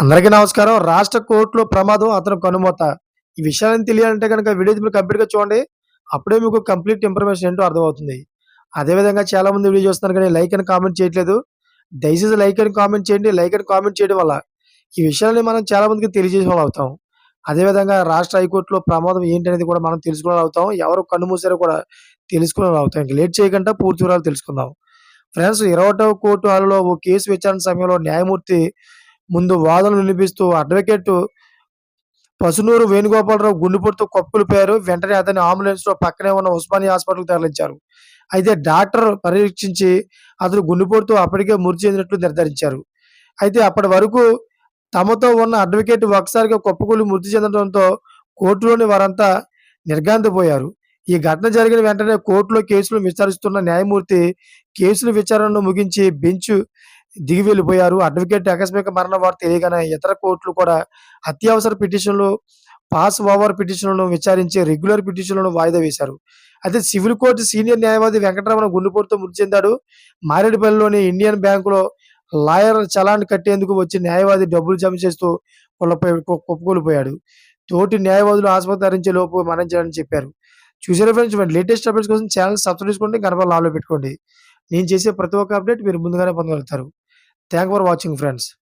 అందరికీ నమస్కారం. రాష్ట్ర కోర్టులో ప్రమాదం అతను కనుమత ఈ విషయాన్ని తెలియాలంటే కనుక వీడియో మీరు కంప్లీట్గా చూడండి. అప్పుడే మీకు కంప్లీట్ ఇన్ఫర్మేషన్ ఏంటో అర్థమవుతుంది. అదేవిధంగా చాలా మంది వీడియో చూస్తున్నారు కానీ లైక్ అని కామెంట్ చేయట్లేదు. దయచేసి లైక్ అని కామెంట్ చేయండి. లైక్ అని కామెంట్ చేయడం వల్ల ఈ విషయాన్ని మనం చాలా మందికి తెలియజేసే వాళ్ళు అవుతాం అదేవిధంగా రాష్ట్ర హైకోర్టులో ప్రమాదం ఏంటి అనేది కూడా మనం తెలుసుకునే అవుతాం. ఎవరు కన్ను మూసారో కూడా తెలుసుకునే అవుతాం. ఇంక లేట్ చేయకుండా పూర్తి వివరాలు తెలుసుకుందాం. ఫ్రెండ్స్ ఇరవై కోర్టు హాలులో ఓ కేసు విచారణ సమయంలో న్యాయమూర్తి ముందు వాదనలు వినిపిస్తూ అడ్వకేట్ పసునూరు వేణుగోపాలరావు గుండెపోటుతో పేరు వెంటనే అతని అంబులెన్స్లో పక్కనే ఉన్న ఉస్మానియా హాస్పిటల్ తరలించారు. అయితే డాక్టర్ పరీక్షించి అతను గుండెపోటుతో అప్పటికే మృతి చెందినట్లు నిర్ధారించారు. అయితే అప్పటి వరకు తమతో ఉన్న అడ్వకేట్ ఒకసారిగా కుప్పకూలి మృతి చెందడంతో కోర్టులోని వారంతా నిర్గాంతపోయారు ఈ ఘటన జరిగిన వెంటనే కోర్టులో కేసులు విచారిస్తున్న న్యాయమూర్తి కేసుల విచారణను ముగించి బెంచ్ దిగి వెళ్ళిపోయారు. అడ్వకేట్ ఆకస్మిక మరణ వార్త తెలియగానే ఇతర కోర్టులు కూడా అత్యవసర పిటిషన్లు పాస్ ఓవర్ పిటిషన్లను విచారించి రెగ్యులర్ పిటిషన్లను వాయిదా వేశారు. అయితే సివిల్ కోర్టు సీనియర్ న్యాయవాది వెంకటరమణ గుండెపోటుతో మృతి చెందాడు. మారేడుపల్లిలోని ఇండియన్ బ్యాంకులో లాయర్ చలాన్ కట్టేందుకు వచ్చి న్యాయవాది డబ్బులు జమ చేస్తూ కుళ్ళపోయి కుప్పకూలిపోయాడు. తోటి న్యాయవాదులు ఆసుపత్రి ధరించే లోపు మరణించాలని చెప్పారు. చూసారా ఫ్రెండ్స్ లేటెస్ట్ అప్డేట్స్ కోసం ఛానల్ సబ్స్క్రైబ్ చేసుకోండి గర్భాలు నాలో పెట్టుకోండి. నేను చేసే ప్రతి ఒక్క అప్డేట్ మీరు ముందుగానే పొందగలుగుతారు. Thank for watching friends.